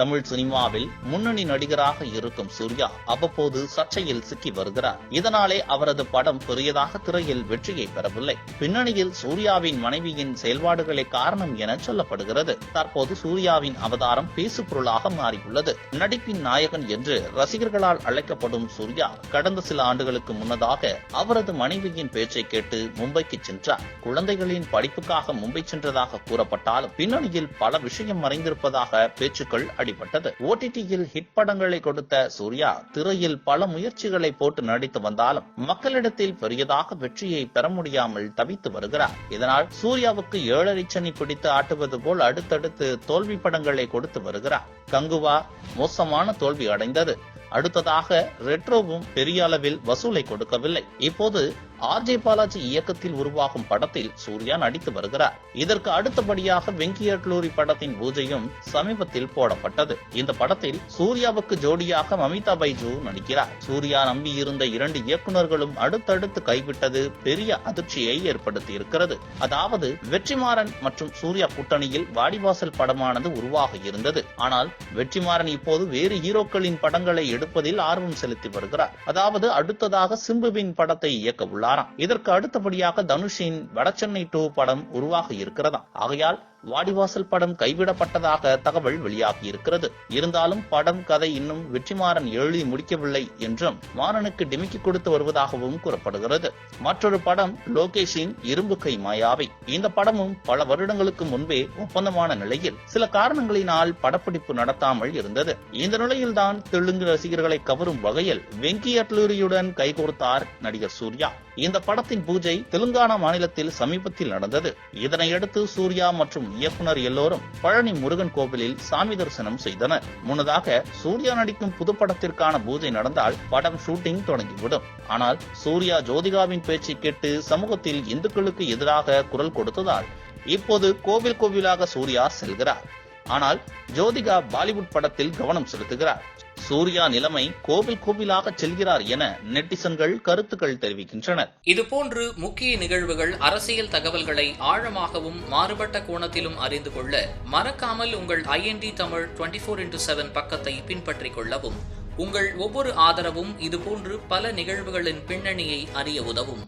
தமிழ் சினிமாவில் முன்னணி நடிகராக இருக்கும் சூர்யா அவ்வப்போது சர்ச்சையில் சிக்கி வருகிறார். இதனாலே அவரது படம் பெரியதாக திரையில் வெற்றியை பெறவில்லை. பின்னணியில் சூர்யாவின் மனைவியின் செயல்பாடுகளே காரணம் என சொல்லப்படுகிறது. தற்போது சூர்யாவின் அவதாரம் பேசு பொருளாக மாறியுள்ளது. நடிப்பின் நாயகன் என்று ரசிகர்களால் அழைக்கப்படும் சூர்யா கடந்த சில ஆண்டுகளுக்கு முன்னதாக அவரது மனைவியின் பேச்சை கேட்டு மும்பைக்கு சென்றார். குழந்தைகளின் படிப்புக்காக மும்பை சென்றதாக கூறப்பட்டாலும் பின்னணியில் பல விஷயம் மறைந்திருப்பதாக பேச்சுக்கள் அடி அடிபட்டது ஓடிடியில் ஹிட் படங்களை கொடுத்த சூர்யா திரையில் பல முயற்சிகளை போட்டு நடித்து வந்தாலும் மக்களிடத்தில் பெரியதாக வெற்றியை பெற முடியாமல் தவித்து வருகிறார். இதனால் சூர்யாவுக்கு ஏழரை சனி பிடித்து ஆட்டுவது போல் அடுத்தடுத்து தோல்வி படங்களை கொடுத்து வருகிறார். கங்குவா மோசமான தோல்வி அடைந்தது. அடுத்ததாக ரெட்ரோவும் பெரிய அளவில் வசூலை கொடுக்கவில்லை. இப்போது ஆர்ஜே பாலாஜி இயக்கத்தில் உருவாகும் படத்தில் சூர்யா நடித்து வருகிறார். இதற்கு அடுத்தபடியாக வெங்கியட்லூரி படத்தின் பூஜையும் சமீபத்தில் போடப்பட்டது. இந்த படத்தில் சூர்யாவுக்கு ஜோடியாக மமிதா பைஜு நடிக்கிறார். சூர்யா நம்பி இருந்த இரண்டு இயக்குநர்களும் அடுத்தடுத்து கைவிட்டது பெரிய அதிர்ச்சியை ஏற்படுத்தி இருக்கிறது அதாவது வெற்றிமாறன் மற்றும் சூர்யா கூட்டணியில் வாடிவாசல் படமானது உருவாக இருந்தது. ஆனால் வெற்றிமாறன் இப்போது வேறு ஹீரோக்களின் படங்களை எடுப்பதில் ஆர்வம் செலுத்தி வருகிறார். அதாவது அடுத்ததாக சிம்புவின் படத்தை இயக்க உள்ளாராம் இதற்கு அடுத்தபடியாக தனுஷின் வடசென்னை டூ படம் உருவாக இருக்கிறதா ஆகையால் வாடிவாசல் படம் கைவிடப்பட்டதாக தகவல் வெளியாகி இருக்கிறது இருந்தாலும் படம் கதை இன்னும் வெற்றிமாறன் எழுதி முடிக்கவில்லை என்றும் மாறனுக்கு டிமிக்கி கொடுத்து வருவதாகவும் கூறப்படுகிறது. மற்றொரு படம் லோகேஷின் இரும்பு கை மாயாவை. இந்த படமும் பல வருடங்களுக்கு முன்பே ஒப்பந்தமான நிலையில் சில காரணங்களினால் படப்பிடிப்பு நடத்தாமல் இருந்தது. இந்த நிலையில்தான் தெலுங்கு ரசிகர்களை கவரும் வகையில் வெங்கி அட்லூரியுடன் கைகோர்த்தார் நடிகர் சூர்யா. இந்த படத்தின் பூஜை தெலுங்கானா மாநிலத்தில் சமீபத்தில் நடந்தது. இதனையடுத்து சூர்யா மற்றும் இயக்குனர் எல்லோரும் பழனி முருகன் கோவிலில் சாமி தரிசனம் செய்தனர். முன்னதாக சூர்யா நடிக்கும் புது படத்திற்கான பூஜை நடந்தால் படம் ஷூட்டிங் தொடங்கிவிடும். ஆனால் சூர்யா ஜோதிகாவின் பேச்சை கேட்டு சமூகத்தில் இந்துக்களுக்கு எதிராக குரல் கொடுத்ததால் இப்போது கோவில் கோவிலாக சூர்யா செல்கிறார். ஆனால் ஜோதிகா பாலிவுட் படத்தில் கவனம் செலுத்துகிறார். சூர்யா நிலைமை கோவில் கோவிலாக செல்கிறார் என நெட்டிசன்கள் கருத்துக்கள் தெரிவிக்கின்றனர். இதுபோன்று முக்கிய நிகழ்வுகள் அரசியல் தகவல்களை ஆழமாகவும் மாறுபட்ட கோணத்திலும் அறிந்து கொள்ள மறக்காமல் உங்கள் IND Tamil twenty four into seven பக்கத்தை பின்பற்றிக் கொள்ளவும். உங்கள் ஒவ்வொரு ஆதரவும் இதுபோன்று பல நிகழ்வுகளின் பின்னணியை அறிய உதவும்.